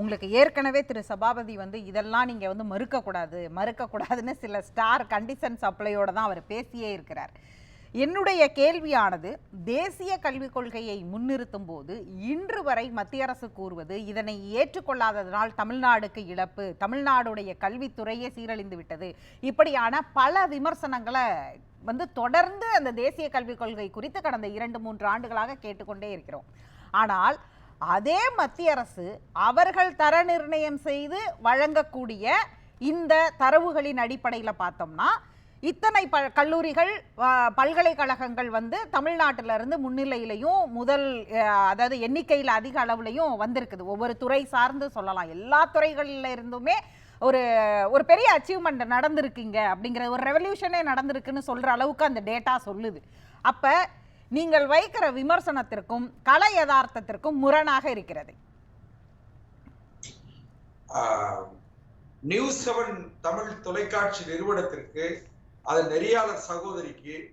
உங்களுக்கு ஏற்கனவே திரு சபாபதி வந்து இதெல்லாம் நீங்கள் வந்து மறுக்கக்கூடாது மறுக்கக்கூடாதுன்னு சில ஸ்டார் கண்டிஷன் சப்ளையோடு தான் அவர் பேசியே இருக்கிறார். என்னுடைய கேள்வியானது தேசிய கல்விக் கொள்கையை முன்னிறுத்தும் போது இன்று வரை மத்திய அரசு கூறுவது இதனை ஏற்றுக்கொள்ளாததனால் தமிழ்நாடுக்கு இழப்பு தமிழ்நாடுடைய கல்வித்துறையே சீரழிந்து விட்டது. இப்படியான பல விமர்சனங்களை வந்து தொடர்ந்து அந்த தேசிய கல்விக் கொள்கை குறித்து கடந்த இரண்டு மூன்று ஆண்டுகளாக கேட்டுக்கொண்டே இருக்கிறோம். ஆனால் அதே மத்திய அரசு அவர்கள் தர நிர்ணயம் செய்து வழங்கக்கூடிய இந்த தரவுகளின் அடிப்படையில் பார்த்தோம்னா இத்தனை ப கல்லூரிகள் பல்கலைக்கழகங்கள் வந்து தமிழ்நாட்டிலிருந்து முன்னிலையிலையும் முதல் அதாவது எண்ணிக்கையில் அதிக அளவுலையும் வந்திருக்குது. ஒவ்வொரு துறை சார்ந்து சொல்லலாம். எல்லா துறைகளில் இருந்துமே ஒரு ஒரு பெரிய அச்சீவ்மெண்ட் நடந்திருக்குங்க. அப்படிங்கிற ஒரு ரெவல்யூஷனே நடந்திருக்குன்னு சொல்கிற அளவுக்கு அந்த டேட்டா சொல்லுது. அப்போ நீங்கள் வைக்கிற விமர்சனத்திற்கும் கலை யதார்த்தத்திற்கும் முரணாக இருக்கிறது. நியூஸ் செவன் தமிழ் தொலைக்காட்சி நிறுவனத்திற்கு அதன் நெறியாளர் சகோதரிக்கு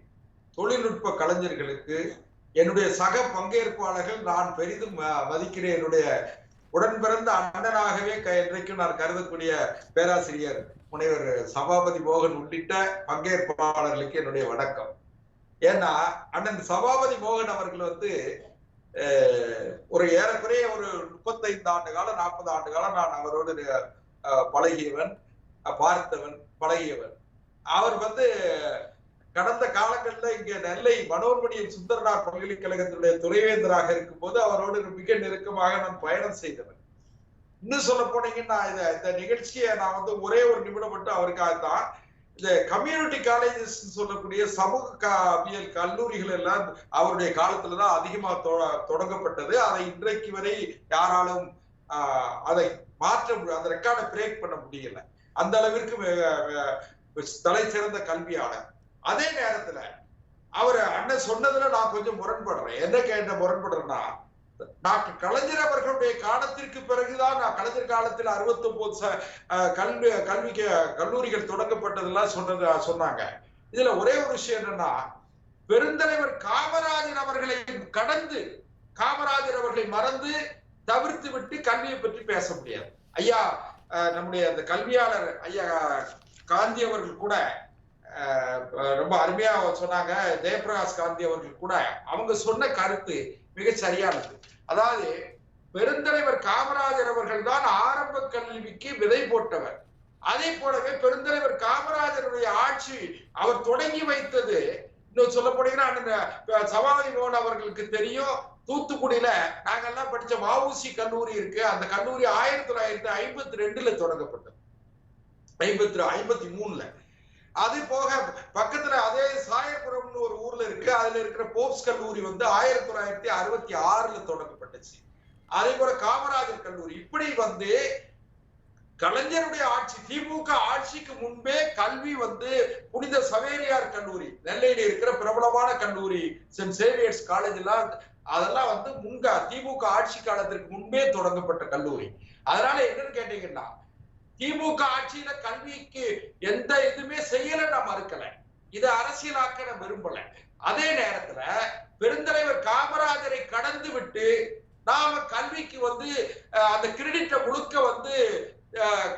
தொழில்நுட்ப கலைஞர்களுக்கு என்னுடைய சக பங்கேற்பாளர்கள் நான் பெரிதும் மதிக்கிறேன். என்னுடைய உடன் பிறந்த அண்ணனாகவே க- இன்றைக்கும் நான் கருதக்கூடிய பேராசிரியர் முனைவர் சபாபதி மோகன் உள்ளிட்ட பங்கேற்பாளர்களுக்கு என்னுடைய வணக்கம். ஏன்னா அண்ணன் சபாபதி மோகன் அவர்கள் வந்து ஒரு ஏறக்குறைய ஒரு முப்பத்தைந்து ஆண்டு காலம் நாற்பது ஆண்டு காலம் நான் அவரோடு பழகியவன் பார்த்தவன் பழகியவன். அவர் வந்து கடந்த காலங்களில் இங்க நெல்லை மனோன்மணியம் சுந்தரனார் பல்கலைக்கழகத்தினுடைய துணைவேந்தராக இருக்கும்போது அவரோடு மிக நெருக்கமாக நான் பயணம் செய்தவன். இன்னும் சொல்ல போனீங்கன்னா இந்த நிகழ்ச்சியை நான் வந்து ஒரே ஒரு நிமிடம் மட்டும் அவருக்காக தான் இந்த கம்யூனிட்டி காலேஜஸ் சொல்லக்கூடிய சமூக கவியல் கல்லூரிகள் எல்லாம் அவருடைய காலத்துல தான் அதிகமா தொ- தொடங்கப்பட்டது. அதை இன்றைக்கு வரை யாராலும் ஆஹ், அதை மாற்ற முடியும் அந்த ரெக்கார்டை பிரேக் பண்ண முடியல. அந்த அளவிற்கு தலை சிறந்த கல்வியாளர். அதே நேரத்துல அவர் அண்ணன் சொன்னதுல நான் கொஞ்சம் முரண்படுறேன். என்ன கேட்ட முரண்படுறேன்னா டாக்டர் கலைஞர் அவர்களுடைய காலத்திற்கு பிறகுதான் நான் கலைஞர் காலத்தில் அறுபத்தி ஒன்பது கல்வி கல்விக்கு கல்லூரிகள் தொடங்கப்பட்டதெல்லாம் சொன்னது சொன்னாங்க. இதுல ஒரே ஒரு விஷயம் என்னன்னா பெருந்தலைவர் காமராஜர் அவர்களை கடந்து காமராஜர் அவர்களை மறந்து தவிர்த்து விட்டு கல்வியை பற்றி பேச முடியாது. ஐயா நம்முடைய அந்த கல்வியாளர் ஐயா காந்தி அவர்கள் கூட ரொம்ப அருமையா சொன்னாங்க. ஜெயபிரகாஷ் காந்தி அவர்கள் கூட அவங்க சொன்ன கருத்து மிக சரியானது. அதாவது பெருந்தலைவர் காமராஜர் அவர்கள் தான் ஆரம்ப கல்விக்கு விதை போட்டவர். அதே போலவே பெருந்தலைவர் காமராஜருடைய ஆட்சி அவர் தொடங்கி வைத்தது. இன்னும் சொல்ல போனீங்கன்னா சவாலை மோகன் அவர்களுக்கு தெரியும். தூத்துக்குடியில நாங்கெல்லாம் படிச்ச வஉசி கல்லூரி இருக்கு. அந்த கல்லூரி ஆயிரத்தி தொள்ளாயிரத்தி ஐம்பத்தி ரெண்டுல தொடங்கப்பட்டது. ஐம்பத்தி ஐம்பத்தி மூணுல. அது போக பக்கத்துல அதே சாயபுரம்னு ஒரு ஊர்ல இருக்கு. அதுல இருக்கிற போப்ஸ் கல்லூரி வந்து ஆயிரத்தி தொள்ளாயிரத்தி அறுபத்தி ஆறுல தொடங்கப்பட்டுச்சு. அதே போல காமராஜர் கல்லூரி. இப்படி வந்து கலைஞருடைய ஆட்சி திமுக ஆட்சிக்கு முன்பே கல்வி வந்து புனித சவேரியார் கல்லூரி நெல்லையில இருக்கிற பிரபலமான கல்லூரி சென்ட் சேவியர்ஸ் காலேஜ் எல்லாம் அதெல்லாம் வந்து முன்க திமுக ஆட்சி காலத்திற்கு முன்பே தொடங்கப்பட்ட கல்லூரி. அதனால என்னன்னு கேட்டீங்கன்னா திமுக ஆட்சியில கல்விக்கு எந்த இதுவுமே செய்யல நான் மறுக்கல. இதை அரசியலாக்க நான் விரும்பல. அதே நேரத்துல பெருந்தலைவர் காமராஜரை கடந்து விட்டு நாம கல்விக்கு வந்து அந்த கிரெடிட்டை முழுக்க வந்து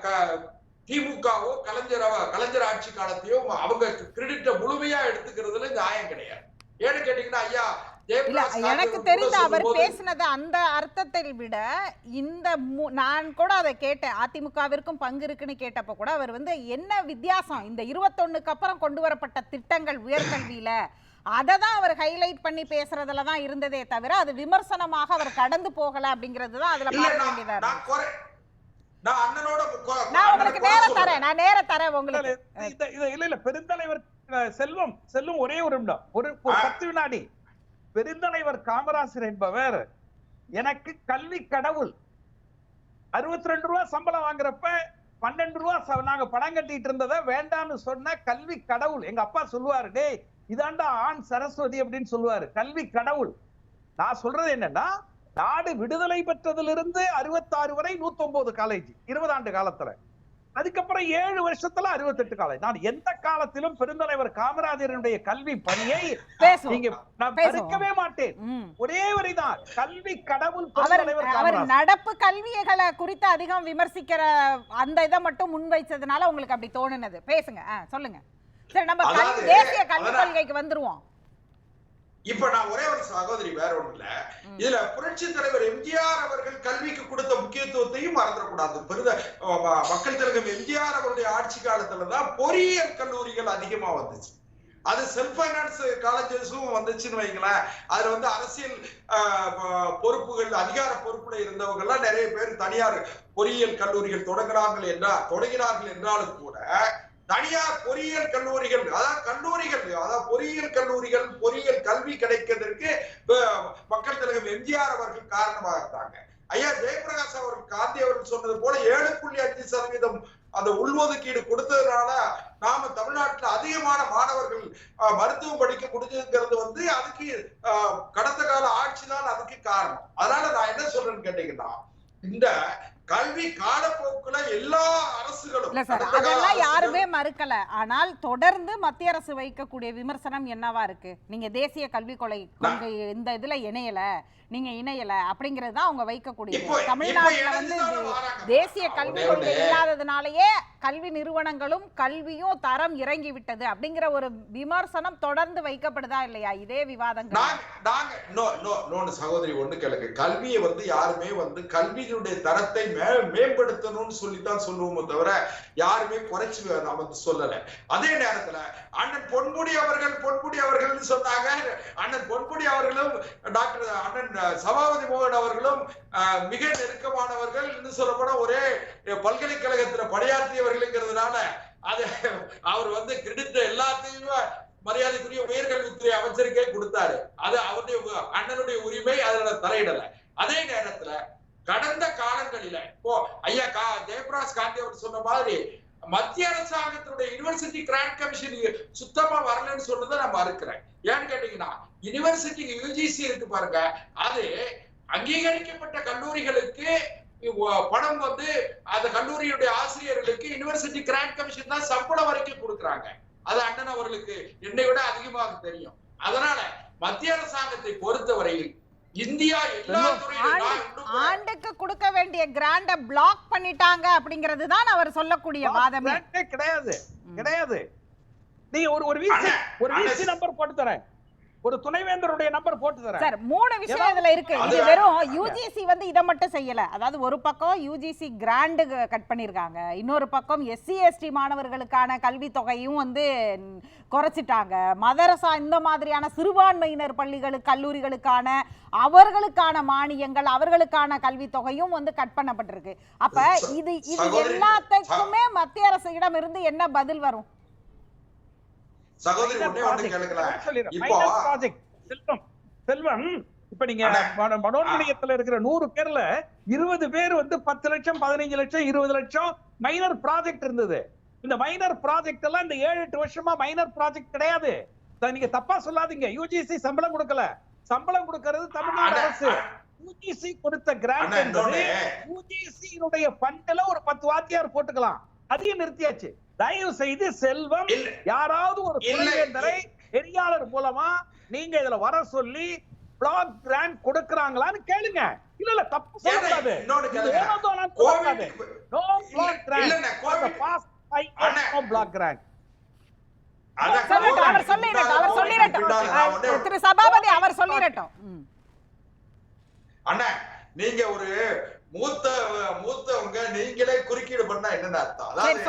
க- திமுகவோ கலைஞர கலைஞர் ஆட்சி காலத்தையோ அவங்க கிரெடிட்டை முழுமையா எடுத்துக்கிறதுல நியாயம் கிடையாது. ஏன்னு கேட்டீங்கன்னா ஐயா எனக்கு தெரிந்த அவர் பேசினது அந்த அர்த்தத்தை விட இந்த மு- நான் கூட அதை கேட்டேன். அதிமுகவிற்கும் பங்கு இருக்குன்னு கேட்டப்ப கூட அவர் வந்து என்ன வித்தியாசம்? இந்த இருபத்தொன்னுக்கு அப்புறம் கொண்டு வரப்பட்ட திட்டங்கள் உயர்கல்வியில அதை தான் அவர் ஹைலைட் பண்ணி பேசுறதுல தான் இருந்ததே தவிர அது விமர்சனமாக அவர் கடந்து போகல அப்படிங்கிறது தான் அதுல பார்க்க நான்- வேண்டியதா நான் உங்களுக்கு நேரம். தரேன் நான் நேரம் தரேன் உங்களுக்கு. இல்ல இல்ல பெருந்தலைவர் செல்வம் செல்வம் ஒரே ஒரு நிமிடம். ஒரு. பத்து வினாடி. பெருந்தலைவர் காமராசர் என்பவர் எனக்கு கல்வி கடவுள். அறுபத்தி ரெண்டு ரூபா சம்பளம் வாங்குறப்ப பன்னெண்டு ரூபா ச- நாங்க பணம் கட்டிட்டு இருந்ததை வேண்டாம்னு சொன்ன கல்வி கடவுள். எங்க அப்பா சொல்லுவாரு டேய் இதாண்டா ஆண் சரஸ்வதி அப்படின்னு சொல்லுவாரு. கல்வி கடவுள். நான் சொல்றது என்னன்னா நாடு விடுதலை பெற்றதிலிருந்து அறுபத்தாறு வரை 109 காலேஜ் இருபது ஆண்டு காலத்துல. அதுக்கப்புறம் ஏழு வருஷத்துல அறுபத்தெட்டு காலேஜ் நான் எந்த காலத்திலும் பெருந்தலைவர் காமராஜருடைய கல்வி பணியை நீங்க நான். மறுக்கவே மாட்டேன். ஒரே வரிதான். கல்வி கடவுள் அவர் நடப்பு கல்விகளை குறித்து அதிகம் விமர்சிக்கிற அந்த இதை மட்டும் முன்வைச்சதுனால உங்களுக்கு அப்படி தோணுனது. பேசுங்க. சொல்லுங்க. சரி நம்ம கல்வி- தேசிய கல்விக் அதான். கொள்கைக்கு வந்துருவோம். இப்ப நான் ஒரே ஒரு சகோதரி வேற ஒண்ணு இல்ல. இதுல புரட்சி தலைவர் எம்ஜிஆர் அவர்கள் கல்விக்கு கொடுத்த முக்கியத்துவத்தையும் மறந்துடக்கூடாது. பெருத? மக்கள் திலகம் எம்ஜிஆர் அவருடைய ஆட்சி காலத்துல தான் பொறியியல் கல்லூரிகள் அதிகமா வந்துச்சு. அது செல்ஃப் பைனான்ஸ் காலேஜஸும் வந்துச்சுன்னு வைங்களேன். அதுல வந்து அரசியல் பொறுப்புகள் அதிகார பொறுப்புல இருந்தவங்க எல்லாம் நிறைய பேர் தனியார் பொறியியல் கல்லூரிகள் தொடங்கினார்கள் என்றால் தொடங்கினார்கள் என்றாலும் கூட தனியார் பொறியியல் கல்லூரிகள் அதாவது கல்லூரிகள் அதாவது பொறியியல் கல்லூரிகள் பொறியியல் கல்வி கிடைக்கிறதுக்கு மக்கள் தலைவர் எம்ஜிஆர் அவர்கள் காரணமாக இருந்தாங்க ஐயா ஜெயபிரகாஷ் அவர்கள் காந்தி அவர்கள் சொன்னது போல ஏழு புள்ளி அஞ்சு சதவீதம் அந்த உள்ஒதுக்கீடு கொடுத்ததுனால நாம தமிழ்நாட்டுல அதிகமான மாணவர்கள் அஹ், மருத்துவம் படிக்க முடிஞ்சதுங்கிறது வந்து அதுக்கு கடந்த கால ஆட்சி தான் அதுக்கு காரணம். அதனால நான் என்ன சொல்றேன்னு கேட்டீங்கன்னா இந்த கல்வி காலப்போக்குல எல்லா அரசுகளும் இல்ல சார் அதெல்லாம் யாருமே மறுக்கல. ஆனால் தொடர்ந்து மத்திய அரசு வைக்கக்கூடிய விமர்சனம் என்னவா இருக்கு? நீங்க தேசிய கல்விக் கொலை கொள்கை இந்த இதுல இணையல நீங்க இணையல அப்படிங்கிறது தான் அவங்க வைக்கக்கூடியது. இப்போ- தமிழ்நாட்டுல வந்து. தேசிய ஒண்ணே கொள்கை. இல்லாததுனாலயே கல்வி நிறுவனங்களும் கல்வியும் தரம் இறங்கி விட்டது அப்படிங்கிற ஒரு விமர்சனம் தொடர்ந்து வைக்கப்படுதா இல்லையா? இதே விவாதங்கள். சகோதரி ஒண்ணு கேளுங்க. கல்வியை வந்து யாருமே வந்து கல்வியினுடைய தரத்தை மேம்படுத்தணும்னு சொல்லித்தான் சொல்லுவோமோ தவிர யாருமே குறைச்சு நான் வந்து சொல்லல. அதே நேரத்துல அண்ணன் பொன்முடி அவர்கள் பொன்முடி அவர்கள் சொன்னாங்க. அண்ணன் பொன்முடி அவர்களும் டாக்டர் அண்ணன் சபாபதி மோகன் அவர்களும் மிக நெருக்கமானவர்கள் இன்னும் சொல்லப்போனா ஒரே பல்கலைக்கழகத்துல பணியாற்றியவர்கள்ங்கிறதுனால அது அவர் வந்து கிரெடிட் எல்லாத்தையுமே மரியாதைக்குரிய உயர்கல்வித்துறை அமைச்சருக்கே கொடுத்தாரு. அது அவருடைய உ- அண்ணனுடைய உரிமை அதுல தலையிடல. அதே நேரத்துல கடந்த காலங்களில இப்போ ஐயா கா ஜெயபிரகாஷ் காந்தி அவர் சொன்ன மாதிரி மத்திய அரசாங்கத்தினுடைய யுனிவர்சிட்டி கிராண்ட் கமிஷன் சுத்தமா வரலன்னு சொன்னதை நான் மறுக்கிறேன். ஏன்னு கேட்டீங்கன்னா யுனிவர்சிட்டி யூஜிசி இருக்கு பாருங்க அது அங்கீகரிக்கப்பட்ட கல்லூரிகளுக்கு பணம் வந்து அந்த கல்லூரியுடைய ஆசிரியர்களுக்கு யுனிவர்சிட்டி கிராண்ட் கமிஷன் தான் சம்பளம் வரைக்கும் கொடுக்குறாங்க. அது அண்ணன் அவர்களுக்கு என்னை விட அதிகமாக தெரியும். அதனால மத்திய அரசாங்கத்தை பொறுத்தவரையில் இந்தியா எல்லா ஆண்டுக்கு கொடுக்க வேண்டிய கிராண்ட பிளாக் பண்ணிட்டாங்க அப்படிங்கிறது தான் அவர் சொல்லக்கூடிய வாதமே. கிடையாது. கிடையாது. நீங்க ஒரு ஒரு வீசி ஒரு வீசி நம்பர் போட்டு தரேன். ஒரு துணைவேந்தருடைய நம்பர் போட்டு தரேன். சார் மூணு விஷயம் இதுல இருக்கு. இது வெறும் யூஜிசி வந்து இதை மட்டும் செய்யல. அதாவது ஒரு பக்கம் யூஜிசி கிராண்டு கட் பண்ணிருக்காங்க. இன்னொரு பக்கம் எஸ்சி எஸ்டி மாணவர்களுக்கான கல்வி தொகையும் வந்து குறைச்சிட்டாங்க. மதரசா இந்த மாதிரியான சிறுபான்மையினர் பள்ளிகளுக்கு கல்லூரிகளுக்கான அவர்களுக்கான மானியங்கள் அவர்களுக்கான கல்வி தொகையும் வந்து கட் பண்ணப்பட்டிருக்கு. அப்ப இது இது எல்லாத்துக்குமே மத்திய அரசிடம் இருந்து என்ன பதில் வரும்? சகோதரி ஒண்ணே ஒண்ணு கேளுங்களேன் இப்போ செல்வம். செல்வம். இப்ப நீங்க அண்ணே. மனோ- மனோன்மணியத்துல இருக்கிற நூறு பேர்ல இருபது பேர் வந்து பத்து லட்சம் பதினஞ்சு லட்சம் இருபது லட்சம் மைனர் ப்ராஜெக்ட் இருந்தது. இந்த மைனர் ப்ராஜெக்ட் எல்லாம் இந்த ஏழு எட்டு வருஷமா மைனர் ப்ராஜெக்ட் கிடையாது. நீங்க தப்பா சொல்லாதீங்க. யூஜிசி சம்பளம் கொடுக்கல. சம்பளம் கொடுக்கிறது தமிழ்நாடு அரசு. யூஜிசி கொடுத்த கிராண்ட் யூஜிசியினுடைய ஃபண்ட்ல ஒரு பத்து வாத்தியார் போட்டுக்கலாம். அதையும் நிறுத்தியாச்சு. தயவு செய்து செல்வம் யாராவது ஒரு இல்லை. துணைவேந்தரை நெறியாளர் மூலமா நீங்க இதுல வர சொல்லி பிளாக் கிராண்ட் கொடுக்கறாங்களான்னு கேளுங்க. இல்ல இல்ல தப்பு சொல்லக்கூடாது. சொல்லக்கூடாது. no block grant. அதான் சொல்லட்டும் அவர் சொல்லிடட்டும் அவர் சொல்லிடட்டும். திரு சபாபதி அவர் சொல்லிடட்டும். ம். அண்ணா நீங்க ஒரு மூத்த மூத்தவங்க நீங்களே குறுக்கீடு பண்ணா என்னன்னு அர்த்தம் வேற.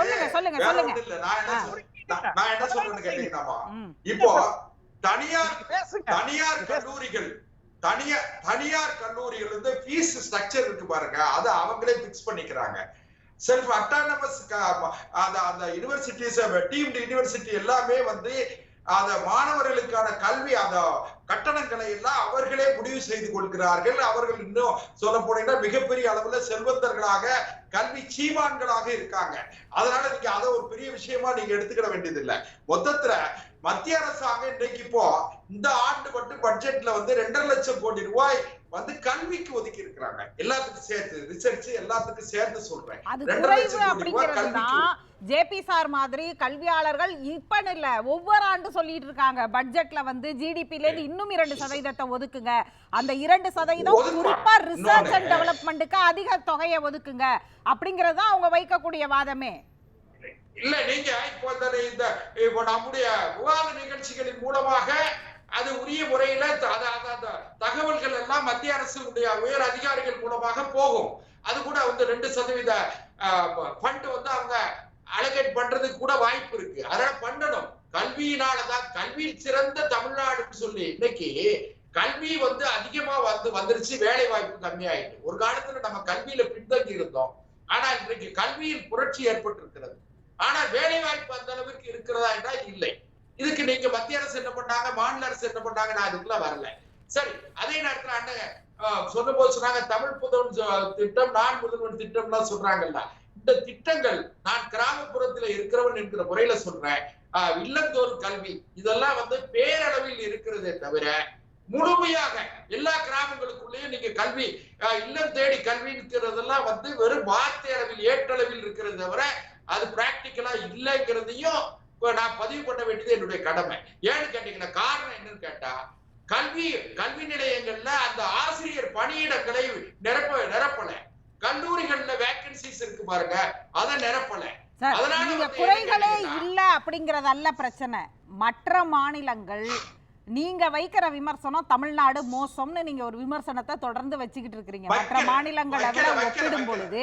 ஒண்ணும் இல்ல நான் என்ன. சொல்றேன் நான் என்ன சொல்றேன்னு கேட்டீங்கன்னாமா. இப்போ தனியார் தனியார் கல்லூரிகள் தனியார் தனியார் கல்லூரிகள் வந்து ஃபீஸ் ஸ்ட்ரக்சர் இருக்கு பாருங்க அதை அவங்களே பிக்ஸ் பண்ணிக்கிறாங்க செல்ஃப் அட்டானமஸ் அந்த அந்த யூனிவர்சிட்டிஸ் டீம்டு யூனிவர்சிட்டி எல்லாமே வந்து அந்த மாணவர்களுக்கான கல்வி அந்த கட்டணங்களை எல்லாம் அவர்களே முடிவு செய்து கொள்கிறார்கள். அவர்கள் இன்னும் சொல்ல போனீங்கன்னா மிகப்பெரிய அளவுல செல்வந்தர்களாக கல்வி சீமான்களாக இருக்காங்க. அதனால நீங்க அதை ஒரு பெரிய விஷயமா நீங்க எடுத்துக்கிட வேண்டியது மொத்தத்துல மத்திய அரசாங்கம் இன்னைக்கு இப்போ இந்த ஆண்டு மட்டும் பட்ஜெட்ல வந்து ரெண்டரை லட்சம் கோடி ரூபாய் வந்து கல்விக்கு ஒதுக்கி இருக்கிறாங்க. எல்லாத்துக்கும் சேர்த்து ரிசர்ச் எல்லாத்துக்கும் சேர்த்து சொல்றேன். ஜேபி சார் மாதிரி கல்வியாளர்கள் இப்ப இல்ல ஒவ்வொரு ஆண்டு சொல்லிட்டு இருக்காங்க. பட்ஜெட்ல வந்து ஜிடிபில இருந்து இன்னும் இரண்டு சதவீதத்தை ஒதுக்குங்க. அந்த இரண்டு சதவீதம். குறிப்பா ரிசர்ச் அண்ட். டெவலப்மெண்ட்டுக்கு அதிக தொகையை ஒதுக்குங்க. அப்படிங்கறது தான் அவங்க வைக்கக்கூடிய வாதமே. இல்ல நீங்க இப்போ இந்த இந்த இப்போ நம்முடைய விவாத நிகழ்ச்சிகளின் மூலமாக அது உரிய முறையில தகவல்கள் எல்லாம் மத்திய அரசுடைய உயர் அதிகாரிகள் மூலமாக போகும். அது கூட வந்து ரெண்டு சதவீத ஃபண்ட் வந்து அவங்க அலகேட் பண்றதுக்கு கூட வாய்ப்பு இருக்கு. அதனால பண்ணணும். கல்வியினாலதான் கல்வியில் சிறந்த தமிழ்நாடுன்னு சொல்லி இன்னைக்கு கல்வி வந்து அதிகமா வந்து வந்துருச்சு வேலை வாய்ப்பு கம்மியாயிட்டு. ஒரு காலத்துல நம்ம கல்வியில பின்தங்கி இருந்தோம் ஆனா இன்றைக்கு கல்வியில் புரட்சி ஏற்பட்டிருக்கிறது. ஆனா வேலை வாய்ப்பு அந்த அளவுக்கு இருக்கிறதா என்றால் இல்லை. இதுக்கு நீங்க மத்திய அரசு என்ன பண்ணாங்க மாநில அரசு என்ன பண்ணாங்க நான் அதுக்குள்ள வரல. சரி அதே நேரத்துல அண்ணன் சொல்லும் போது சொன்னாங்க தமிழ் புதன் திட்டம் நான் முதல்வன் திட்டம்லாம் சொல்றாங்கல்ல. இந்த திட்டங்கள் நான் கிராமப்புறத்துல இருக்கிறவன் என்கிற முறையில சொல்றேன். ஆஹ் இல்லந்தோறும் கல்வி இதெல்லாம் வந்து பேரளவில் இருக்கிறதே தவிர முழுமையாக எல்லா கிராமங்களுக்குள்ளேயும் நீங்க கல்வி ஆஹ் இல்லம் தேடி கல்விங்கிறதெல்லாம் வந்து வெறும் வார்த்தை அளவில் ஏற்றளவில் இருக்கிறது தவிர அது பிராக்டிக்கலா இல்லைங்கிறதையும் நான் பதிவு பண்ண வேண்டியது என்னுடைய கடமை. ஏன்னு கேட்டீங்கன்னா காரணம் என்னன்னு கேட்டா கல்வி கல்வி நிலையங்கள்ல அந்த ஆசிரியர் பணியிடங்களை நிரப்ப நிரப்பல. கல்லூரிகள்ல வேக்கன்சிஸ் இருக்கு பாருங்க அதை நிரப்பல. அதனால குறைகளே இல்ல அப்படிங்கறதல்ல பிரச்சனை. மற்ற மாநிலங்கள் நீங்க வைக்கிற விமர்சனம் தமிழ்நாடு மோசம்னு நீங்க ஒரு விமர்சனத்தை தொடர்ந்து வச்சுக்கிட்டு இருக்கிறீங்க மற்ற மாநிலங்களை விட ஒப்பிடும். பொழுது.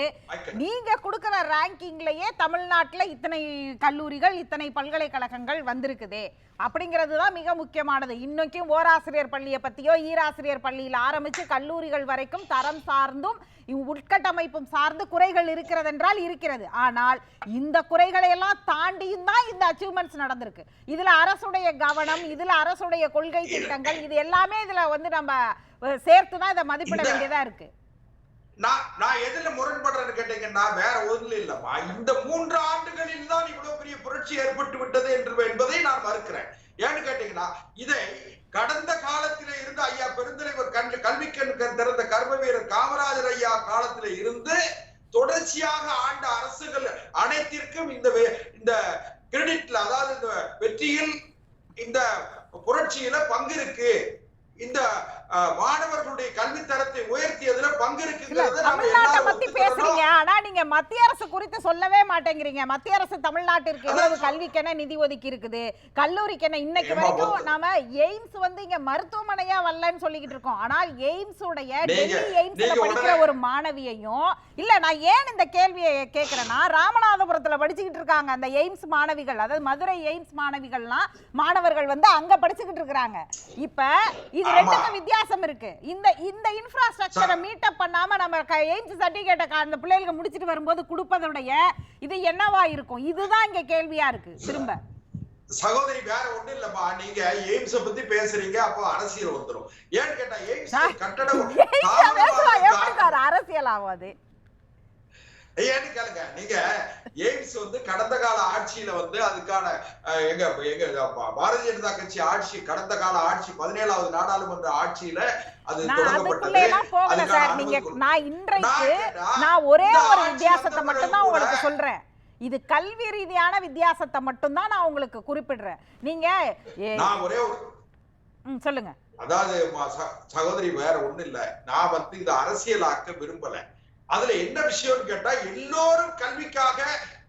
நீங்க கொடுக்கிற ரேங்கிங்லயே தமிழ்நாட்டுல இத்தனை கல்லூரிகள் இத்தனை பல்கலைக்கழகங்கள் வந்திருக்குதே அப்படிங்கிறது தான் மிக முக்கியமானது. இன்னைக்கும் ஓராசிரியர் பள்ளியை பத்தியோ ஈராசிரியர் பள்ளியில் ஆரம்பிச்சு கல்லூரிகள் வரைக்கும் தரம் சார்ந்தும் உட்கட்டமைப்பும் சார்ந்து குறைகள் இருக்கிறது என்றால் இருக்கிறது. ஆனால் இந்த குறைகளை எல்லாம் தாண்டியும் தான் இந்த அச்சீவ்மெண்ட்ஸ் நடந்திருக்கு. இதுல அரசுடைய கவனம் இதுல அரசுடைய கொள்கை திட்டங்கள் இது எல்லாமே இதுல வந்து நம்ம சேர்த்து தான் இதை மதிப்பிட இந்த- வேண்டியதா இருக்கு. நான் நான் எதுல முரண்படுறேன்னு கேட்டீங்கன்னா வேற ஒன்றும் இல்லம்மா. இந்த மூன்று ஆண்டுகளில் தான் இவ்வளவு பெரிய புரட்சி ஏற்பட்டு விட்டது என்று என்பதை நான் மறுக்கிறேன். ஏன்னு கேட்டீங்கன்னா இதை கடந்த காலத்தில இருந்து ஐயா பெருந்தலைவர் கல்வி கல்விக்கண் திறந்த கர்ம வீரர் காமராஜர் ஐயா காலத்தில இருந்து தொடர்ச்சியாக ஆண்ட அரசுகள் அனைத்திற்கும் இந்த இந்த கிரெடிட்ல அதாவது இந்த வெற்றியில் இந்த புரட்சியில பங்கு இருக்கு. இந்த மாணவர்களுடைய கல்வி தரத்தை உயர்த்தியதுல பங்கு இருக்குங்கிறத தமிழ்நாட்டை பத்தி. பேசுறீங்க. ஆனா நீங்க மத்திய அரசு குறித்து சொல்லவே மாட்டேங்கிறீங்க. மத்திய அரசு தமிழ்நாட்டிற்கு எவ்வளவு கல்விக்கென நிதி ஒதுக்கி இருக்குது கல்லூரிக்கென இன்னைக்கு வரைக்கும் நாம எய்ம்ஸ் வந்து இங்க மருத்துவமனையா வரலன்னு சொல்லிக்கிட்டு இருக்கோம். ஆனால் எய்ம்ஸ் உடைய டெல்லி எய்ம்ஸ்ல படிக்கிற ஒரு மாணவியையும் இல்ல நான் ஏன் இந்த கேள்வியை கேக்குறேன்னா ராமநாதபுரத்துல படிச்சுக்கிட்டு இருக்காங்க அந்த எய்ம்ஸ் மாணவிகள். அதாவது மதுரை எய்ம்ஸ் மாணவிகள்லாம் மாணவர்கள் வந்து அங்க படிச்சுக்கிட்டு இருக்காங்க இப்ப இது. ரெண்டுக்கும் வித்தியாசம் இருக்கு. இந்த இந்த இன்ஃப்ராஸ்ட்ரக்சரை மீட்டப் பண்ணாம நம்ம எய்ம்ஸ் சர்டிபிகேட்டை அந்த பிள்ளைகளுக்கு முடிச்சிட்டு வரும்போது கொடுப்பதுடைய இது என்னவா இருக்கும்? இதுதான் இங்க கேள்வியா இருக்கு. திரும்ப. சகோதரி வேற ஒண்ணு இல்லம்மா. நீங்க எய்ம்ஸ பத்தி பேசுறீங்க அப்போ அரசியல் வந்துரும். ஏன்னு கேட்டா எய்ம்ஸ் கட்டடம் எய்ம்ஸை பேசுவா? எப்படி தாமதமாக சார் அரசியல் ஆகாது ஏன்னு கேளுங்க? நீங்க எய்ம்ஸ் வந்து கடந்த கால ஆட்சியில வந்து அதுக்கான எங்க எங்க பாரதிய ஜனதா கட்சி ஆட்சி கடந்த கால ஆட்சி பதினேழாவது நாடாளுமன்ற ஆட்சியில அது நான் இன்றைக்கு நான் ஒரே ஒரு வித்தியாசத்தை மட்டும் தான் உங்களுக்கு சொல்றேன். இது கல்வி ரீதியான வித்தியாசத்தை மட்டும் தான் நான் உங்களுக்கு குறிப்பிடுறேன். நீங்க நான் ஒரே ஒரு சொல்லுங்க. அதாவது சகோதரி வேற ஒண்ணு இல்ல. நான் வந்து இந்த அரசியலாக்க விரும்பல. அதுல என்ன விஷயம்னு கேட்டா எல்லோரும் கல்விக்காக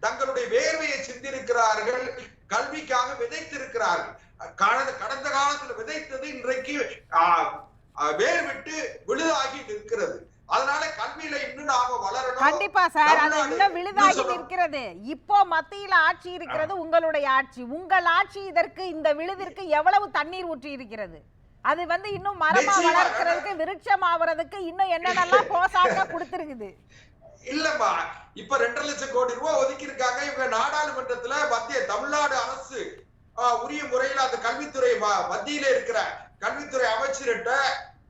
தங்களுடைய வேர்வையை சிந்திருக்கிறார்கள் கல்விக்காக விதைத்திருக்கிறார்கள். கடந்த கடந்த காலத்துல விதைத்தது இன்றைக்கு வேர் விட்டு விழுதாகி நிற்கிறது. அதனால கல்வியில இன்னும் நாம வளரணும். கண்டிப்பா சார் அது இன்னும் விழுதாகி நிற்கிறது. இப்போ மத்தியில ஆட்சி இருக்கிறது உங்களுடைய ஆட்சி. உங்கள் ஆட்சி இதற்கு இந்த விழுதிற்கு எவ்வளவு தண்ணீர் ஊற்றி இருக்கிறது அது வந்து இன்னும் மரமா. வளர்க்கறதுக்கு விருட்சம் ஆவறதுக்கு இன்னும் என்னென்னலாம் போசாக்க கொடுத்துருக்குது. இல்லம்மா இப்ப ரெண்டரை லட்சம் கோடி ரூபாய் ஒதுக்கி இருக்காங்க இவங்க நாடாளுமன்றத்துல மத்திய தமிழ்நாடு அரசு உரிய முறையில் அந்த கல்வித்துறை மத்தியில இருக்கிற கல்வித்துறை அமைச்சர்கிட்ட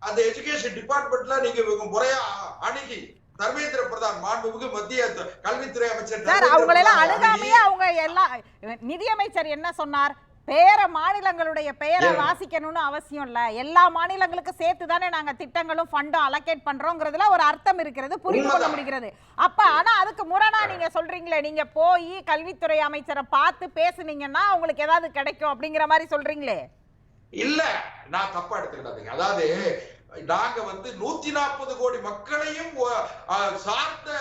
அந்த எஜுகேஷன் டிபார்ட்மெண்ட்ல நீங்க இவங்க முறையா அணுகி தர்மேந்திர பிரதான் மாண்புமிகு மத்திய கல்வித்துறை அமைச்சர் அவங்களெல்லாம் பிரதான் அணுகாமையே அவங்க எல்லாம் நிதியமைச்சர் என்ன சொன்னார்? பேர மாநிலங்களுடைய பெயரை? வாசிக்கணும்னு அவசியம் இல்ல எல்லா மாநிலங்களுக்கும் சேர்த்து தானே நாங்க திட்டங்களும் ஃபண்டும் அலோகேட் பண்றோங்கிறதுல ஒரு அர்த்தம் இருக்கிறது புரிந்து கொள்ள. முடிகிறது அப்ப ஆனா அதுக்கு முரணா நீங்க சொல்றீங்களே நீங்க போய் கல்வித்துறை அமைச்சரை பார்த்து பேசுனீங்கன்னா உங்களுக்கு ஏதாவது கிடைக்கும் அப்படிங்கிற மாதிரி சொல்றீங்களே இல்ல நான் தப்பா எடுத்துக்கிடாதீங்க அதாவது நாங்க வந்து நூத்தி நாற்பது கோடி மக்களையும் சார்ந்த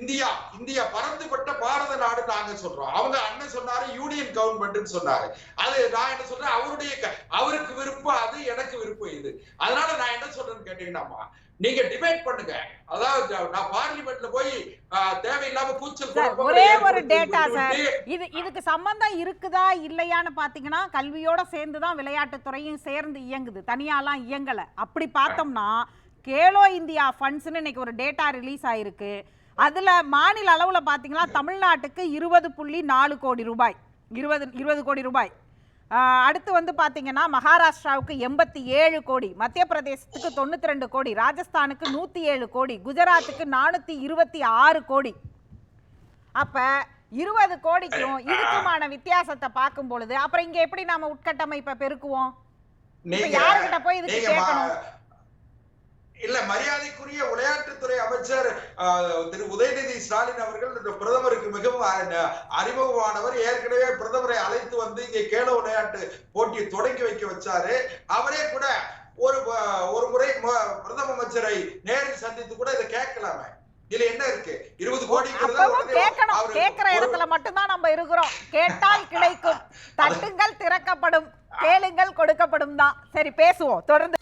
இந்தியா இந்தியா பறந்துபட்ட பாரத நாடு நாங்க சொல்றோம். அவங்க அண்ணன் சொன்னாரு யூனியன் கவர்மெண்ட் சொன்னாரு. அது நான் என்ன சொல்றேன் அவருடைய அவருக்கு விருப்பம் அது எனக்கு விருப்பம் இது. அதனால நான் என்ன சொல்றேன்னு கேட்டீங்கன்னாமா நீங்க டிபேட் பண்ணுங்க. அதாவது நான் பார்லிமெண்ட்ல போய் தேவையில்லாம கூச்சல் ஒரே ஒரு டேட்டா சார். இது இதுக்கு சம்பந்தம் இருக்குதா இல்லையான்னு பாத்தீங்கன்னா கல்வியோட சேர்ந்து தான் விளையாட்டுத்துறையும் சேர்ந்து இயங்குது. தனியாலாம் இயங்கல. அப்படி பார்த்தோம்னா கேலோ இந்தியா ஃபண்ட்ஸ்னு இன்னைக்கு ஒரு டேட்டா ரிலீஸ் ஆயிருக்கு. அதுல மாநில அளவுல பாத்தீங்கன்னா தமிழ்நாட்டுக்கு இருபது புள்ளி நாலு கோடி ரூபாய். இருபது இருபது கோடி ரூபாய். அடுத்து வந்து பாத்தீங்கன்னா மகாராஷ்டிராவுக்கு எண்பத்தி ஏழு கோடி மத்திய பிரதேசத்துக்கு தொண்ணூத்தி ரெண்டு கோடி ராஜஸ்தானுக்கு நூத்தி ஏழு கோடி குஜராத்துக்கு நானூத்தி இருபத்தி ஆறு கோடி. அப்ப இருபது கோடிக்கும் இதுக்குமான வித்தியாசத்தை பார்க்கும் பொழுது அப்புறம் இங்க எப்படி நாம உட்கட்டமைப்பை பெருக்குவோம்? யாருகிட்ட போய் இதுக்கு கேட்கணும்? இல்ல மரியாதைக்குரிய விளையாட்டுத்துறை அமைச்சர் திரு உதயநிதி ஸ்டாலின் அவர்கள் பிரதமருக்கு மிகவும் அறிமுகமானவர். ஏற்கனவே பிரதமரை அழைத்து வந்து இங்கே கேலோ விளையாட்டு போட்டியை தொடங்கி வைக்க வச்சாரு. அவரே கூட ஒரு ஒரு முறை பிரதம அமைச்சரை நேரில் சந்தித்து கூட இதை கேட்கலாமே. இதுல என்ன இருக்கு? இருபது கோடி கேட்கணும். கேட்கிற இடத்துல மட்டும்தான் நம்ம இருக்கிறோம். கேட்டால் கிடைக்கும். தட்டுங்கள் திறக்கப்படும். கேளுங்கள் கொடுக்கப்படும் தான். சரி பேசுவோம். தொடர்ந்து